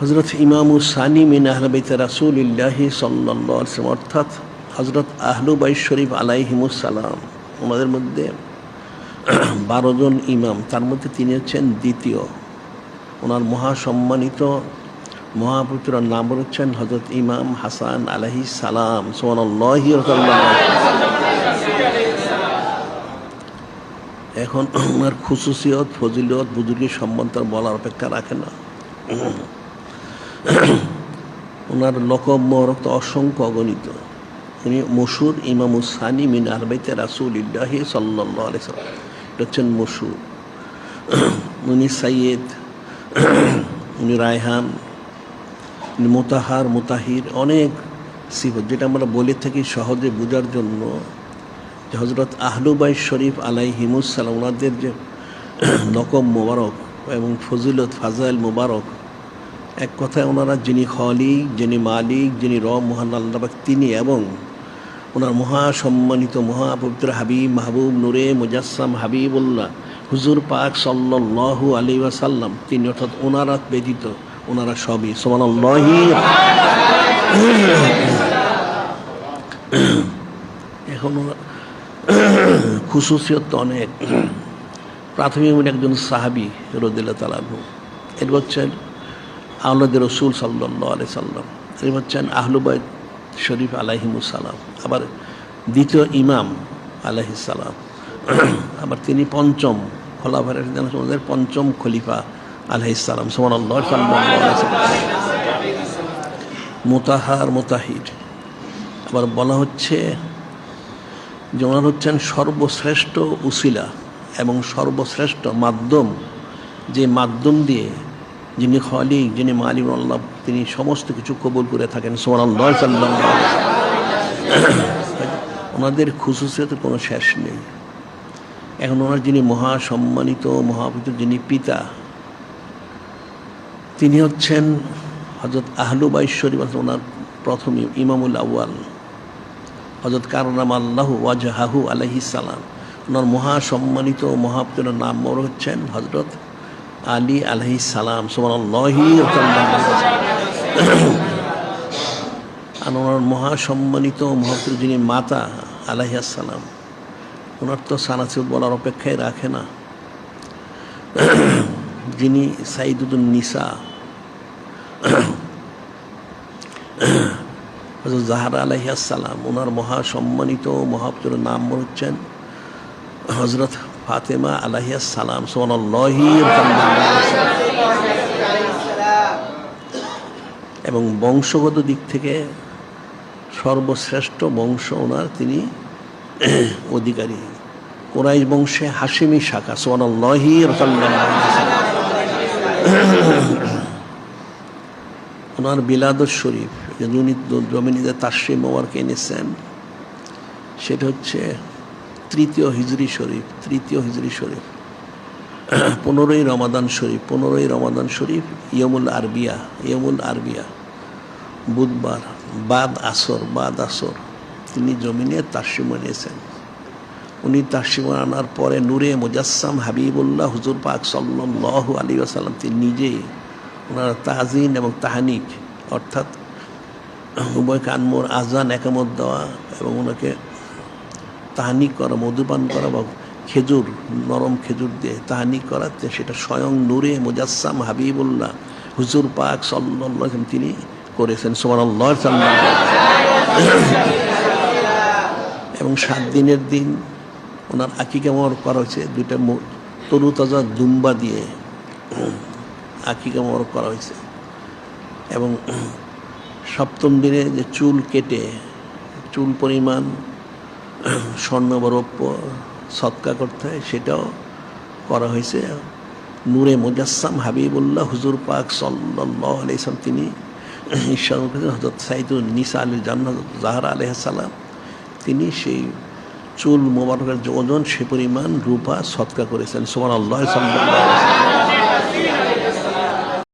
হজরত ইমামু সানি মিন আহলবেত রাসুলিল্লাহি সাল্লাহ অর্থাৎ হজরত আহলুবাই শরীফ আলাইহিমুসালাম ওনাদের মধ্যে বারো জন ইমাম, তার মধ্যে তিনি হচ্ছেন দ্বিতীয়। ওনার মহাসম্মানিত মহাপুত্র নাম হচ্ছেন হজরত ইমাম হাসান আলাহি সালাম এখন ওনার খুশুসিয়ত ফজিলত বুজুর্গের সম্মান তার বলার অপেক্ষা রাখে না। ওনার লকব মরক তো অসংখ্য অগণিত। উনি মসুর ইমামুসানি মিন আরবাইতে রাসুল ইল্লাহি সাল্লাহ আলাইসাল্লাম হচ্ছেন মসুর উনি সাইয়েদ, উনি রায়হান মোতাহার, মোতাহির, অনেক সিফত। যেটা আমরা বলে থাকি সহজে বোঝার জন্য যে হজরত আহলুবাই শরীফ আলাই হিমুসালাম ওনাদের যে নকম মোবারক এবং ফজিলত, ফাজাইল মোবারক এক কথায় ওনারা যিনি খলিক, যিনি মালিক, যিনি রব মহান আল্লাহবাক তিনি এবং ওনার মহাসম্মানিত, মহাপবিত্র হাবিব, মাহবুব নূরে, মুজাসসাম হাবিবুল্লাহ, হুজুর পাক সাল্লাল্লাহু আলী ওয়াসাল্লাম, তিনি অর্থাৎ ওনারা ব্যতীত ওনারা সবই। সোমানাল্লাহি এখন খুশুসিয়ত অনেক। প্রাথমিক একজন সাহাবি রদিল্লা তালাহু এর হচ্ছেন আহ্লাদের রসুল সাল্লাহ আলি সাল্লাম। এর হচ্ছেন আহলুবাই শরীফ আলাহিমুসালাম আবার দ্বিতীয় ইমাম আলাহিসাল্লাম আবার তিনি পঞ্চম খোলাফার আমাদের পঞ্চম খলিফা আলহিসাল্লাম সোমান আল্লাহ মোতাহার মোতাহির আবার বলা হচ্ছে যে ওনার হচ্ছেন সর্বশ্রেষ্ঠ উসিলা এবং সর্বশ্রেষ্ঠ মাধ্যম। যে মাধ্যম দিয়ে যিনি খালিক, যিনি মালিক আল্লাহ, তিনি সমস্ত কিছু কবুল করে থাকেন। ওনাদের খুশুসিয়তের কোনো শেষ নেই। এখন ওনার যিনি মহাসম্মানিত মহাপিত যিনি পিতা, তিনি হচ্ছেন হজরত আহলুবাই শরীফ ওনার প্রথম ইমামুল আউয়াল। হজরত কারনাম আল্লাহ ওয়াজাহাহু আলহি সালাম। ওনার মহাসম্মানিত মহাপিতর নাম মর হচ্ছেন হজরত আলী আলহি সালাম ওনার মহাসম্মানিত মহাপুর যিনি মাতা আলাইসালাম ওনার তো সানাসিদ বলার অপেক্ষায় রাখে না। যিনি সাইদুদ্দিন নিসা। জাহারা আলাইসালাম ওনার মহাসম্মানিত মহাপুর নাম হচ্ছেন হজরত ফাতেমা আলাইসালাম সোনাল্লাহি এবং বংশগত দিক থেকে সর্বশ্রেষ্ঠ বংশ ওনার তিনি অধিকারী কোরাইশ বংশে হাসিমি শাখা সোনাল্লাহি ওনার বিলাদত শরীফ উনি জমিনিতে ওমারকে এনেছেন সেটা হচ্ছে তৃতীয় হিজরি শরীফ, তৃতীয় হিজরি শরীফ। পনেরোই রমাদান শরীফ, পনেরোই রমাদান শরীফ, ইয়মুল আরবিয়া ইয়মুল আরবিয়া। বুধবার, বাদ আসর বাদ আসর। তিনি জমিনে তাসিম এনেছেন। উনি তাসিম আনার পরে নূরে মুজাসসাম হাবিবুল্লাহ হুজুর পাক সাল্লাহ আলী আসাল্লাম তিনি নিজেই ওনার তাজিন এবং তাহানিক, অর্থাৎ উভয় কানমোর আজান একামত দেওয়া এবং ওনাকে তাহানিক করা, মধুপান করা বা খেজুর, নরম খেজুর দিয়ে তাহানিক করাতে সেটা স্বয়ং নূরে মুজাসসাম হাবিবুল্লাহ, হুজুর পাক সাল্লাহ তিনি করেছেন। সোমান এবং সাত দিনের দিন ওনার আকিকা মর করা হয়েছে, দুইটা তরু তাজা দুম্বা দিয়ে আকিকা মর করা হয়েছে। এবং সপ্তম দিনে যে চুল কেটে, চুল পরিমাণ স্বর্ণ বরৌপ্য সৎকা করতে হয়, সেটাও করা হয়েছে। নূরে মুজাসসাম হাবিবুল্লাহ হুজুর পাক সাল্লাহ আলাইসাম তিনি ঈশ্বর হজরত সাইদুল নিসা আলী জান্নাত জাহারা আলহাম তিনি সেই চুল মোবারকের যে ওজন সে পরিমাণ রূপা সৎকা করেছেন। সোমান আল্লাহ সাল্লাহ